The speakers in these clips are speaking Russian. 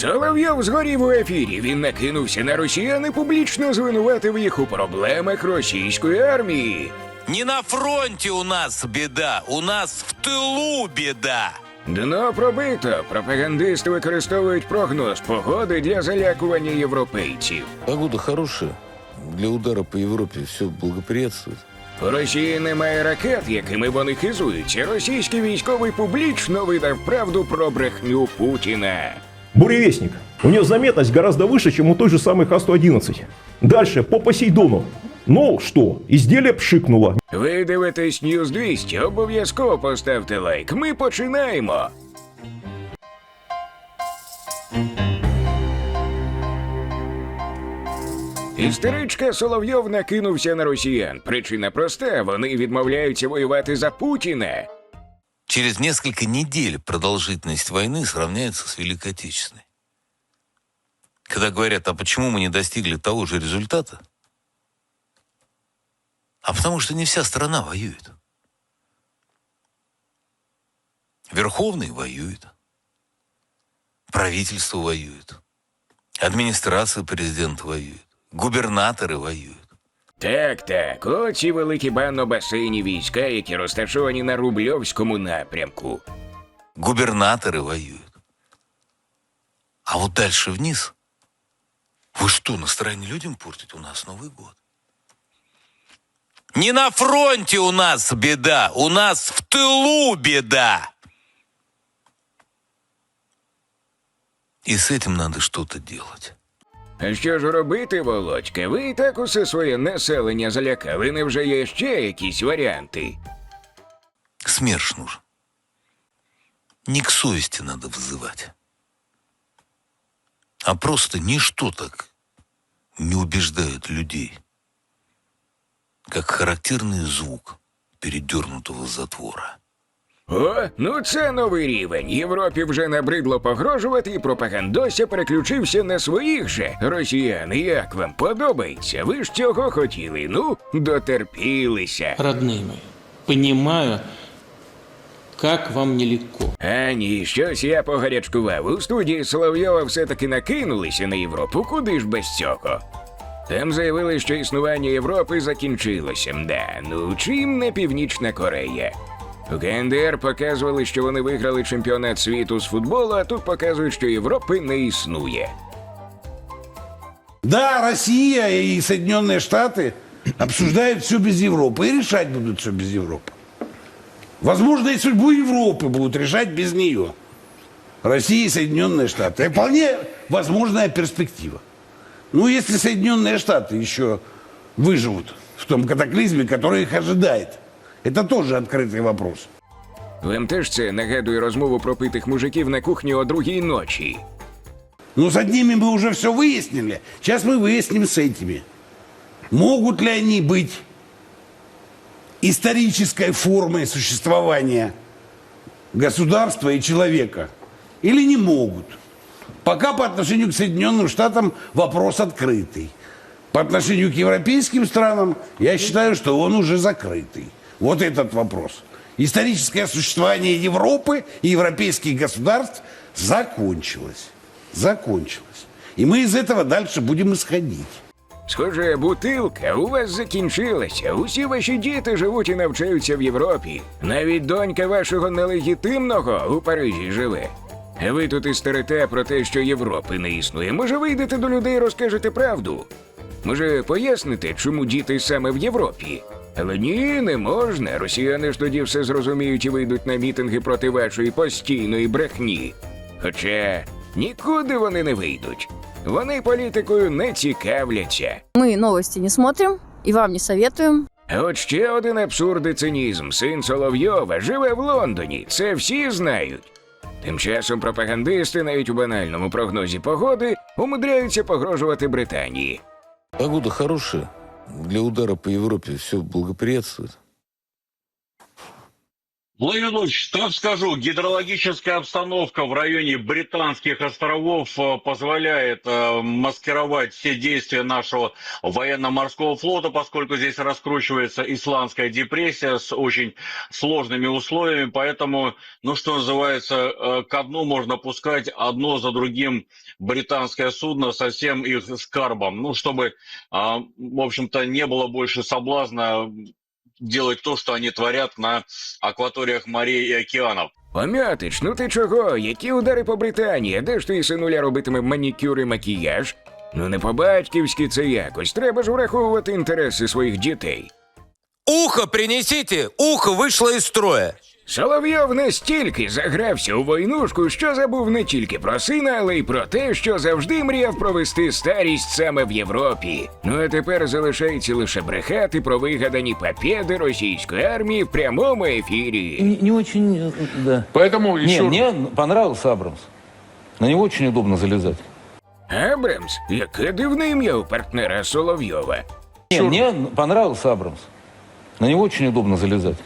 Соловйов згорів у ефірі. Він накинувся на росіян і публічно звинуватив їх у проблемах російської армії. Не на фронте у нас беда, у нас в тылу беда. Дно пробито. Пропагандисти використовують прогноз погоди для залякування європейців. Погода хорошая. Для удара по Европе все благоприятствует. У Росії немає ракет, якими вони хизуються. Російський військовий публічно видав правду про брехню Путіна. Буревестник. У нее заметность гораздо выше, чем у той же самой Х-111. Дальше, по Посейдону. Ну что, изделие пшикнуло. Ви дивитесь News 200, обов'язково поставте лайк. Ми починаємо. Істеричка Соловйов накинувся на росіян. Причина проста: вони відмовляються воювати за Путіна. Через несколько недель продолжительность войны сравняется с Великой Отечественной. Когда говорят, а почему мы не достигли того же результата? А потому что не вся страна воюет. Верховный воюет. Правительство воюет. Администрация президента воюет. Губернаторы воюют. Так, так, оці великі банно-басейні війська, які розташовані на Рубльовському напрямку. Губернаторы воюют. А вот дальше вниз. Вы что, настроение людям портите? У нас Новый год. Не на фронте у нас беда, у нас в тылу беда. И с этим надо что-то делать. А що ж робити, Володька? Ви і так усе своє населення залякали. Невже є ще якісь варіанти? СМЕРШ нужен. Не к совести надо взывать. А просто ничто так не убеждает людей, как характерный звук передернутого затвора. О, ну це новий рівень. Європі вже набридло погрожувати, і пропагандося переключився на своїх же росіян. Як вам подобається? Ви ж цього хотіли? Ну, дотерпілися. родные мои, понимаю, как вам нелегко. А ні, щось я погарячкував. У студії Соловйова все-таки накинулися на Європу. Куди ж без цього? Там заявили, що існування Європи закінчилося. Да, ну чим не Північна Корея? У КНДР показували, що вони виграли чемпіонат світу з футболу, а тут показують, що Європи не існує. Да, Россия и Соединенные Штаты обсуждают все без Европы и решать будут все без Европы. Возможно, и судьбу Европы будут решать без нее. Россия и Соединенные Штаты. Это вполне возможная перспектива. Ну, если Соединенные Штаты еще выживут в том катаклизме, который их ожидает. Это тоже открытый вопрос. Вам теж це нагадує розмову про питих мужиків на кухні о другій ночі. Ну, с одними мы уже все выяснили. Сейчас мы выясним с этими. Могут ли они быть исторической формой существования государства и человека? Или не могут? Пока по отношению к Соединенным Штатам вопрос открытый. По отношению к европейским странам я считаю, что он уже закрытый. Вот этот вопрос. Историческое существование Европы и европейских государств закончилось. Закончилось. И мы из этого дальше будем исходить. Схоже, бутилка у вас закінчилася. Усі ваші діти живуть і навчаються в Європі. Навіть донька вашого нелегітимного у Парижі живе. А ви тут істерите про те, що Європи не існує. Може, вийдете до людей і розкажете правду? Може, поясните, чому діти саме в Європі? Але ні, не можна. Росіяни ж тоді все зрозуміють і вийдуть на мітинги проти вашої постійної брехні. Хоча нікуди вони не вийдуть. Вони політикою не цікавляться. Мы новости не смотрим и вам не советуем. А от ще один абсурд і цинізм. Син Соловйова живе в Лондоні. Це всі знають. Тим часом пропагандисти навіть у банальному прогнозі погоди умудряються погрожувати Британії. Погода хорошая. Для удара по Европе все благоприятствует. Владимир Владимирович, так скажу, гидрологическая обстановка в районе Британских островов э, позволяет э, маскировать все действия нашего военно-морского флота, поскольку здесь раскручивается исландская депрессия с очень сложными условиями, поэтому, ну что называется, э, ко дну можно пускать одно за другим британское судно со всем их скарбом, ну чтобы, а, в общем-то, не было больше соблазна делать то, что они творят на акваториях морей и океанов. Пом'ятич, ну ти чого? Які удари по Британії? Де ж твій синуля робитиме манікюр і макіяж? Ну не по-батьківськи це якось. Треба ж враховувати інтереси своїх дітей. Ухо принесите! Ухо вышло из строя! Соловйов настільки загрався у войнушку, що забув не тільки про сина, але й про те, що завжди мріяв провести старість саме в Європі. Ну а тепер залишається лише брехати про вигадані папєди російської армії в прямому ефірі. Не, не очень, э, да. Поэтому Не, еще... мне понравился Абрамс. На него очень удобно залезать. Абрамс, яке дивне ім'я у партнера Соловйова. Не, мне понравился Абрамс. На него очень удобно залезать.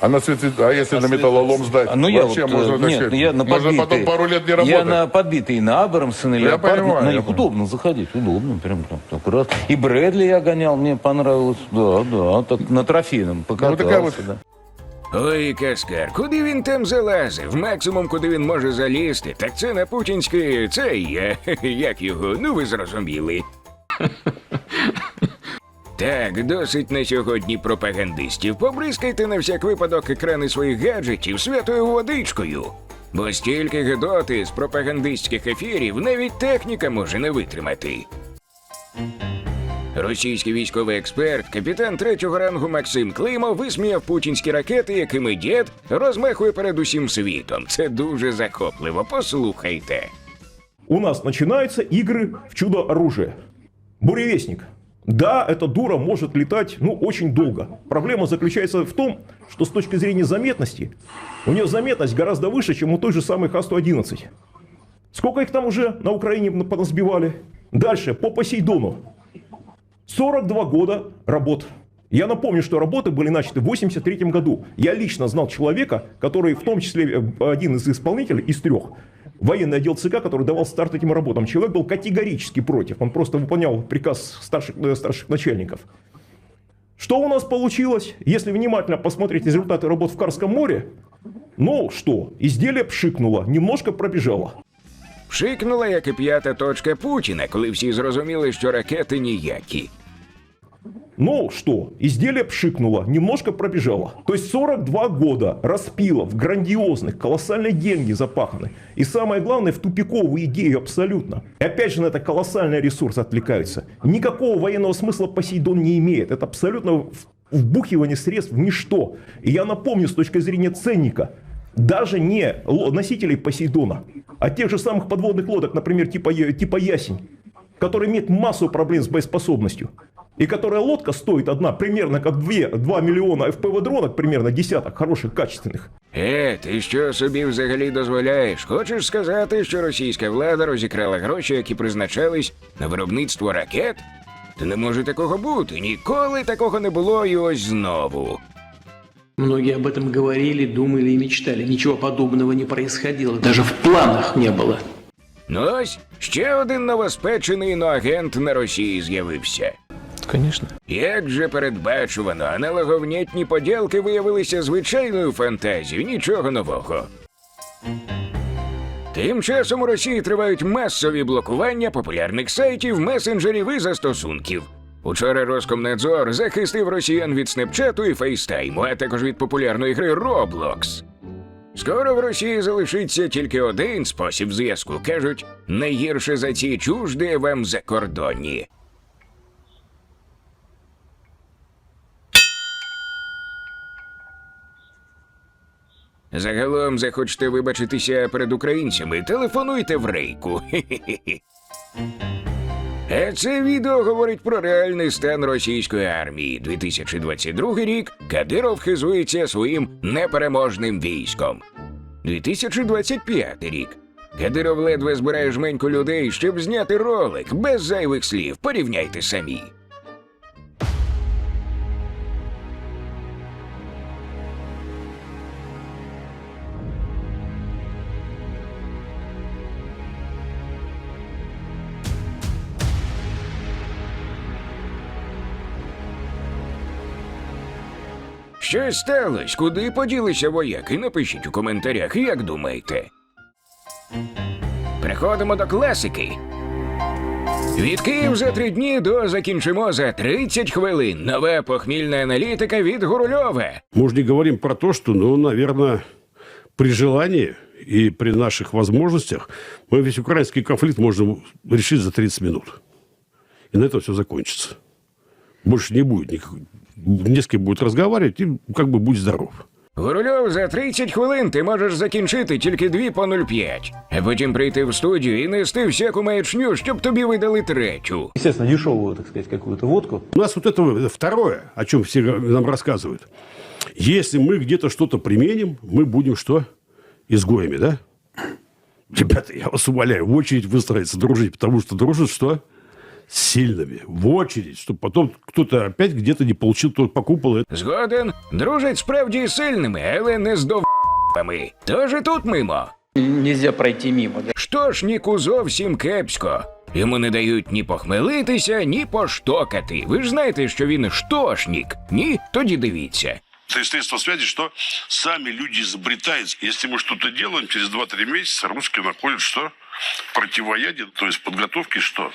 А, на цвете- а если на металлолом сдать? А, Ну, я Вообще вот, можно, э, так нет, сказать, я на можно подбитый, потом пару лет не Я работать. на подбитый на Абрамсона или Я Леопард, понимаю, на я них понимаю. удобно заходить, удобно, прям так, так раз. И Брэдли я гонял, мне понравилось, да, да, так на трофейном покатался, такая вот- да. Ой, Каскар, куди він там залазив? Максимум, куди він може залізти, так це на путінський цей, е, як його, ну ви зрозуміли. Так, досить на сьогодні пропагандистів. Побризкайте на всяк випадок екрани своїх гаджетів святою водичкою. Бо стільки гидоти з пропагандистських ефірів навіть техніка може не витримати. Російський військовий експерт, капітан третього рангу Максим Климов висміяв путінські ракети, якими дід розмахує перед усім світом. Це дуже захопливо. Послухайте. У нас начинаются игры в чудо-оружие. Буревестник. Да, эта дура может летать, ну, очень долго. Проблема заключается в том, что с точки зрения заметности, у нее заметность гораздо выше, чем у той же самой Х-111. Сколько их там уже на Украине поназбивали? Дальше, по Посейдону. 42 года работ. Я напомню, что работы были начаты в 83 году. Я лично знал человека, который в том числе э, один из исполнителей, из трех, военный отдел ЦК, который давал старт этим работам. Человек был категорически против. Он просто выполнял приказ старших, э, старших начальников. Что у нас получилось? Если внимательно посмотреть результаты работ в Карском море, ну что, изделие пшикнуло, немножко пробежало. Пшикнула, як і п'ята точка Путіна, коли всі зрозуміли, що ракети ніякі. Ну что, изделие пшикнуло, немножко пробежало. То есть 42 года распилов, грандиозных, колоссальные деньги запаханы. И самое главное, в тупиковую идею абсолютно. И опять же на это колоссальный ресурс отвлекаются. Никакого военного смысла Посейдон не имеет. Это абсолютно вбухивание средств в ничто. И я напомню с точки зрения ценника, даже не носителей Посейдона, а тех же самых подводных лодок, например, типа, типа Ясень, который имеет массу проблем с боеспособностью И которая лодка стоит одна примерно как 2, 2 миллиона FPV дронок, примерно десяток хороших, качественных. Е, ти що собі взагалі дозволяєш? Хочеш сказати, що російська влада розікрала гроші, які призначались на виробництво ракет? Та не може такого бути. Ніколи такого не було і ось знову. Многие об этом говорили, думали и мечтали. Ничего подобного не происходило. Даже в планах не было. Ну ось ще один новоспечений іноагент на Росії з'явився. Конечно. Як же передбачувано, аналоговнятні поділки виявилися звичайною фантазією, нічого нового. Тим часом у Росії тривають масові блокування популярних сайтів, месенджерів і застосунків. Учора Роскомнадзор захистив росіян від Снепчату і Фейстайму, а також від популярної гри Roblox. Скоро в Росії залишиться тільки один спосіб зв'язку. кажуть, найгірше за ці чужди вам закордонні. Загалом захочете вибачитися перед українцями, телефонуйте в рейку. А це відео говорить про реальний стан російської армії. 2022 рік Кадиров хизується своїм непереможним військом. 2025 рік. Кадиров ледве збирає жменьку людей, щоб зняти ролик без зайвих слів. Порівняйте самі. Що сталося? Куди поділися вояки? Напишіть у коментарях, як думаєте. Переходимо до класики. Від Київ за три дні до закінчимо за 30 хвилин. Нова похмільна аналітика від Гурульова. Мы уже не говорим про то, что, ну, наверное, при желании и при наших возможностях мы весь украинский конфликт можем решить за 30 минут. И на этом все закончится. Больше не будет никак... Не с кем будет разговаривать, и как бы будь здоров. Гурульов, за 30 хвилин ти можеш закінчити тільки 2 по 0,5, а потім прийти в студію і нести всяку маячню, щоб тобі видали третю. Естественно, дешевую, так сказать, какую-то водку. У нас вот это это второе, о чем все нам рассказывают. Если мы где-то что-то применим, мы будем что? Изгоями, да? Ребята, я вас умоляю, в очередь выстроиться, дружить, потому что дружат что? С сильными. В очередь, чтобы потом кто-то опять где-то не получил тот по куполу. Згоден, дружать справді з сильними, але не з довбами. Тож і тут мимо. Нельзя пройти мимо. Да? Штошніку зовсім кепсько. Йому не дають ні похмелитися, ні поштокати. Ви ж знаєте, що він штошнік. Ні? Тоді дивіться. Это средства связи, что сами люди изобретают. Если мы что-то делаем, через 2-3 месяца русские находят что? Противоядие, то есть подготовки что?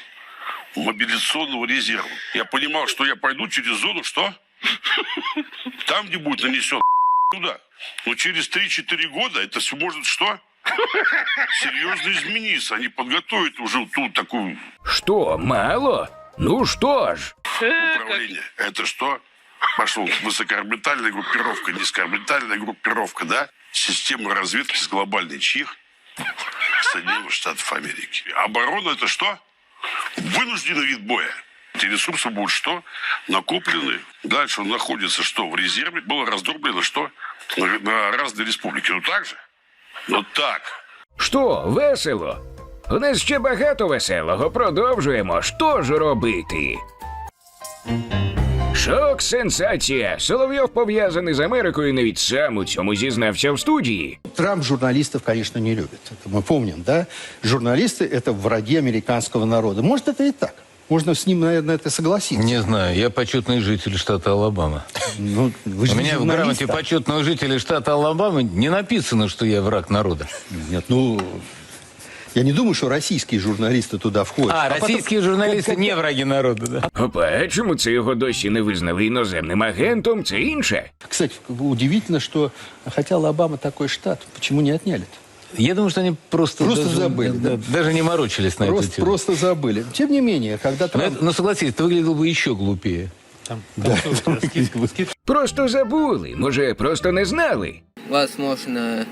Мобилизационного резерва. Я понимал, что я пойду через зону, что? Там, где будет нанесен туда. Но через 3-4 года это все может что? Серьезно измениться. Они подготовят уже ту такую Що, мало? Ну що ж? управление. Это что? Пошел высокоорбитальная группировка, низкоорбитальная группировка, да? Система разведки с глобальной чих Соединенных Штатов Америки. Оборона это что? Вынужденный вид боя. Эти ресурсы будут что? Накоплены. Дальше он находится что? В резерве. Было раздроблено что? На, на разные республики. Ну так же? Ну так. Що, весело? У нас ще багато веселого. Продовжуємо. Що ж робити? Шок, сенсація. Соловйов пов'язаний з Америкою навіть сам у цьому зізнався в студії. Трамп журналистов, конечно, не любит. Это мы помним, да? Журналисты – это враги американского народа. Может, это и так. Можно с ним, наверное, это согласиться. Не знаю, я почетный житель штата Алабама. Ну, вы же У не меня в журналист, грамоте а? почетного жителя штата Алабама не написано, что я враг народа. Нет, ну... Я не думаю, что российские журналисты туда входят. А, потом- российские журналисты не враги народа, да? Опа, а чому це його досі не визнали іноземним агентом? Це інше. Кстати, удивительно, что хотя Алабама такой штат, почему не отняли-то? Я думаю, что они просто, Просто даже, забыли, да. даже не морочились на эту Просто, тему. просто забыли. Тем не менее, когда Но, Трамп... это- но согласись, ты выглядел бы еще глупее. Просто забули, може, просто не знали. Возможно,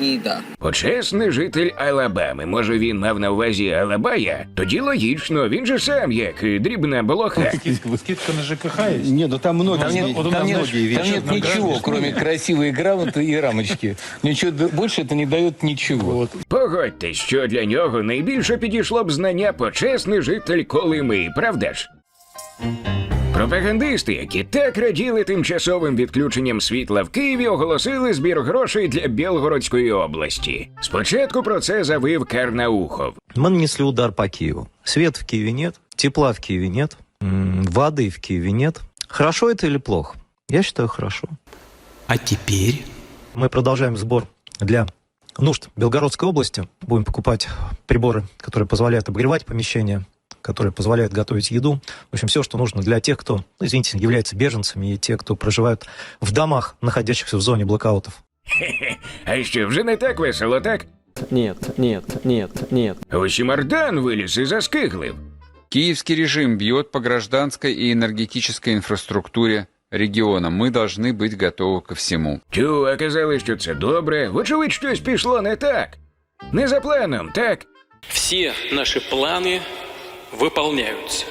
и да. Почесний житель Алабами. Може, він мав на увазі Алабая? Тоді логічно, він же сам як дрібна блоха. Не, ну там многие, Там нет, там там нет- многие там нет ничего, кроме красивой грамоты и рамочки. Ничего д- больше это не дает ничего. Погодьтесь, що для нього найбільше підійшло б знання почесний житель Колими, правда ж? Пропагандисти, які так раділи тимчасовим відключенням світла в Києві, оголосили збір грошей для Білгородської області. Спочатку про це завив Карнаухов. Мы нанесли удар по Киеву. Света в Киеве нет, тепла в Киеве нет, м, воды в Киеве нет. Хорошо это или плохо? Я считаю, хорошо. А теперь? Мы продолжаем сбор для нужд Белгородской области. Будем покупать приборы, которые позволяют обогревать помещения, которые позволяют готовить еду. В общем, все, что нужно для тех, кто, ну, извините, является беженцами и те, кто проживают в домах, находящихся в зоне блокаутов. А що, вже не так весело, так? Нет, нет, нет, нет. Ось і Мардан виліз і заскиглив. Киевский режим бьет по гражданской и энергетической инфраструктуре региона. Мы должны быть готовы ко всему. Тю, а казали, що це добре. Вочевидь, щось пішло не так. Не за планом, так? Все наши планы выполняются.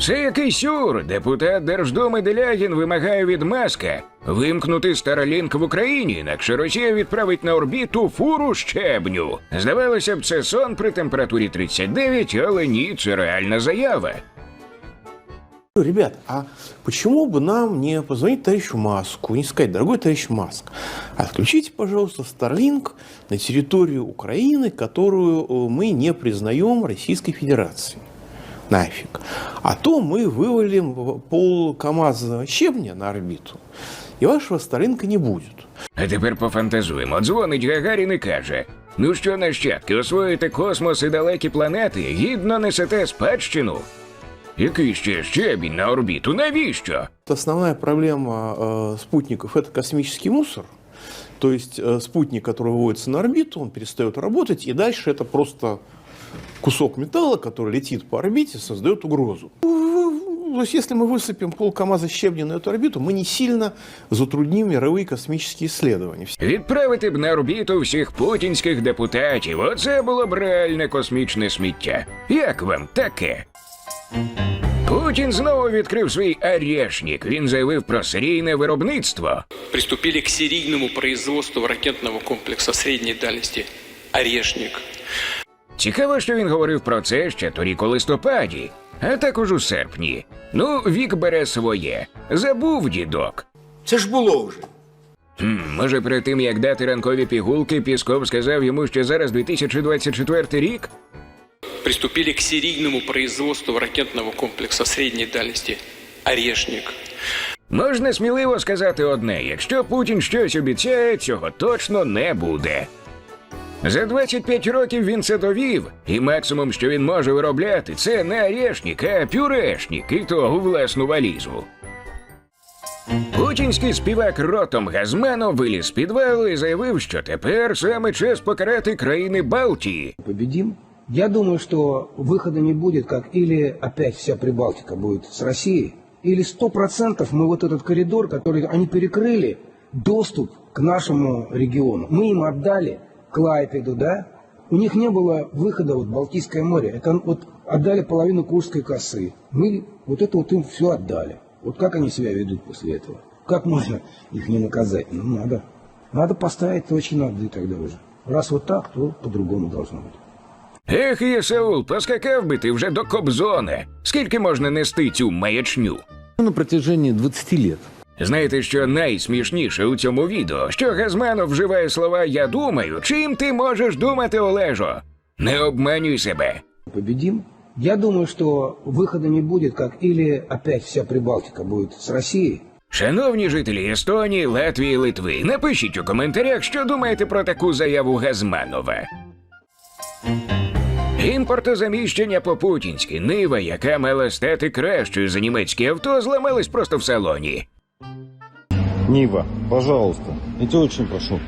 Це який сюр. Депутат Держдуми Делягін вимагає від Маска вимкнути Старолінк в Україні, інакше Росія відправить на орбіту фуру щебню. Здавалося б, це сон при температурі 39, але ні, це реальна заява. Ребят, а почему бы нам не позвонить товарищу Маску, не сказать, дорогой товарищ Маск, отключите, пожалуйста, Starlink на территорию Украины, которую э, мы не признаем Российской Федерацией. нафиг. А то мы вывалим пол КАМАЗа щебня на орбиту, и вашего Старлинка не будет. А тепер пофантазуємо. Дзвонить Гагарін і каже: Ну що, нащадки, освоїте космос і далекі планети, гідно несете спадщину. Який ще щебінь на орбіту? Навіщо? Основная проблема э, спутников – это космический мусор. То есть э, спутник, который выводится на орбиту, он перестает работать, и дальше это просто кусок металла, который летит по орбите, создает угрозу. То есть если мы высыпем пол КАМАЗа щебня на эту орбиту, мы не сильно затрудним мировые космические исследования. Відправити б на орбіту всіх путінських депутатів. Оце було б реальне космічне сміття. Як вам таке? Путін знову відкрив свій арешнік. Він заявив про серійне виробництво. Приступили к серийному производству ракетного комплекса средней дальности «Орешник». Цікаво, що він говорив про це ще торік у листопаді, а також у серпні. Ну, вік бере своє. Забув дідок. Це ж було вже. Хм, може, перед тим як дати ранкові пігулки, Пісков сказав йому, що зараз 2024 рік? Приступили к серийному производству ракетного комплекса средней дальности «Орешник». Можна сміливо сказати одне: якщо Путін щось обіцяє, цього точно не буде. За 25 років він це довів, і максимум, що він може виробляти, це не орешник, а пюрешник, і то у власну валізу. Путінський співак Ротом Газманов виліз з підвалу і заявив, що тепер саме час покарати країни Балтії. Победим. Я думаю, что выхода не будет, как или опять вся Прибалтика будет с Россией, или сто процентов мы вот этот коридор, который они перекрыли, доступ к нашему региону. Мы им отдали Клайпеду, да? У них не было выхода вот Балтийское море. Это вот отдали половину Курской косы. Мы вот это вот им все отдали. Вот как они себя ведут после этого? Как можно их не наказать? Ну, надо. Надо поставить точки над «и» тогда уже. Раз вот так, то по-другому должно быть. Ех, Єсаул, поскакав би ти вже до Кобзона. Скільки можна нести цю маячню? На протяжении 20 лет. Знаєте, що найсмішніше у цьому відео, що Газманов вживає слова Я думаю, чим ти можеш думати, Олежо? Не обманюй себе. Победим. Я думаю, что выхода не будет, как или опять вся Прибалтика будет с Россией, Шановні жителі Естонії, Латвії, Литви, напишіть у коментарях, що думаєте про таку заяву Газманова. Імпортозаміщення по-путінськи. Нива, яка мала стати кращою за німецькі авто, зламалась просто в салоні. Нива, пожалуйста, я тебя очень прошу.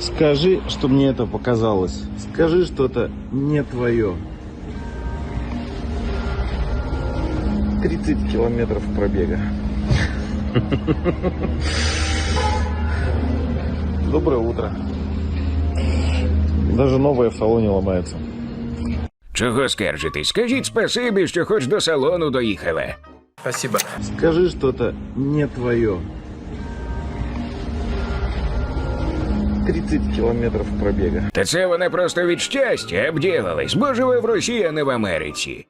Скажи, что мне это показалось. Скажи, что это не твое. 30 километров пробега. Доброе утро. Даже новое в салоне ломается. Чого скаржитись? Скажіть спасибі, що хоч до салону доїхали. Спасибо. Скажи, что это не твое. 30 километров пробега. Та це вона просто від щастя обділилась, бо живе в Росії, а не в Америці.